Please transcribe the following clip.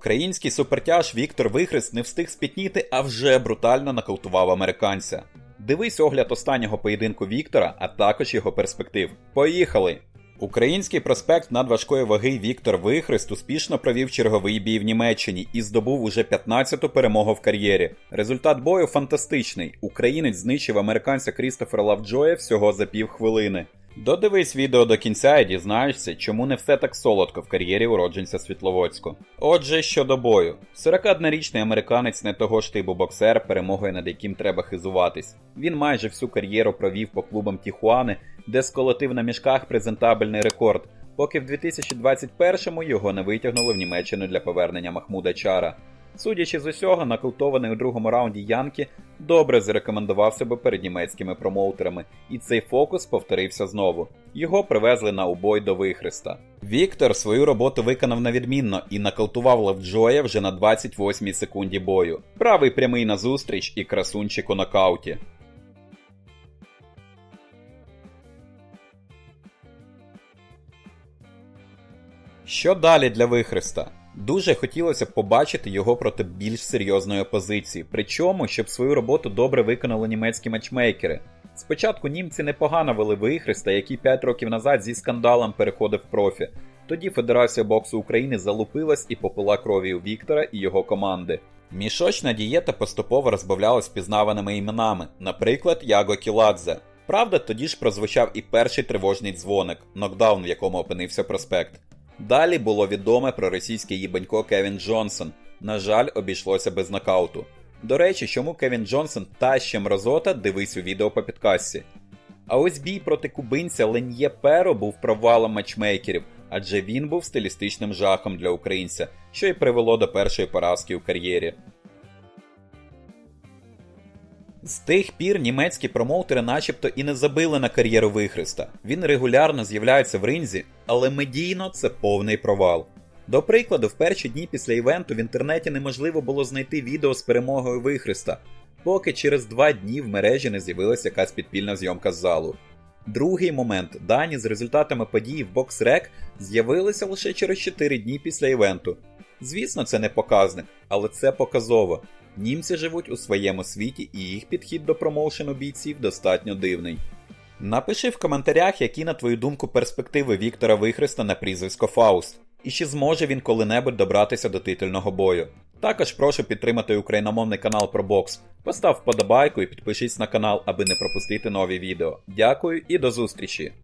Український супертяж Віктор Вихрест не встиг спітніти, а вже брутально нокаутував американця. Дивись огляд останнього поєдинку Віктора, а також його перспектив. Поїхали! Український проспект надважкої ваги Віктор Вихрест успішно провів черговий бій в Німеччині і здобув уже 15-ту перемогу в кар'єрі. Результат бою фантастичний. Українець знищив американця Крістофера Лавджоя всього за півхвилини. Додивись відео до кінця і дізнаєшся, чому не все так солодко в кар'єрі уродженця Світловодську. Отже, щодо бою, 41-річний американець не того ж типу боксер, перемогою над яким треба хизуватись. Він майже всю кар'єру провів по клубам Тіхуани, де сколотив на мішках презентабельний рекорд, поки в 2021-му його не витягнули в Німеччину для повернення Махмуда Чара. Судячи з усього, нокаутований у другому раунді Янкі добре зарекомендував себе перед німецькими промоутерами, і цей фокус повторився знову. Його привезли на убой до вихреста. Віктор свою роботу виконав на відмінно і нокаутував Лавджоя вже на 28-й секунді бою. Правий прямий назустріч і красунчик у нокауті. Що далі для вихреста? Дуже хотілося б побачити його проти більш серйозної опозиції, причому, щоб свою роботу добре виконали німецькі матчмейкери. Спочатку німці непогано вели вихреста, який 5 років назад зі скандалом переходив профі. Тоді Федерація боксу України залупилась і попила крові у Віктора і його команди. Мішочна дієта поступово розбавлялась пізнаваними іменами, наприклад, Яго Кіладзе. Правда, тоді ж прозвучав і перший тривожний дзвоник, нокдаун, в якому опинився проспект. Далі було відоме про російське їбанько Кевін Джонсон. На жаль, обійшлося без нокауту. До речі, чому Кевін Джонсон та ще мразота, дивись у відео по підкасті. А ось бій проти кубинця Лен'є Перо був провалом матчмейкерів, адже він був стилістичним жахом для українця, що й привело до першої поразки у кар'єрі. З тих пір німецькі промоутери начебто і не забили на кар'єру Вихреста. Він регулярно з'являється в ринзі, але медійно це повний провал. До прикладу, в перші дні після івенту в інтернеті неможливо було знайти відео з перемогою Вихреста, поки через два дні в мережі не з'явилася якась підпільна зйомка з залу. Другий момент дані з результатами події в BoxRec з'явилися лише через 4 дні після івенту. Звісно, це не показник, але це показово. Німці живуть у своєму світі, і їх підхід до промоушену бійців достатньо дивний. Напиши в коментарях, які, на твою думку, перспективи Віктора Вихреста на прізвисько Фауст, і чи зможе він коли-небудь добратися до титульного бою. Також прошу підтримати україномовний канал про бокс. Постав вподобайку і підпишись на канал, аби не пропустити нові відео. Дякую і до зустрічі!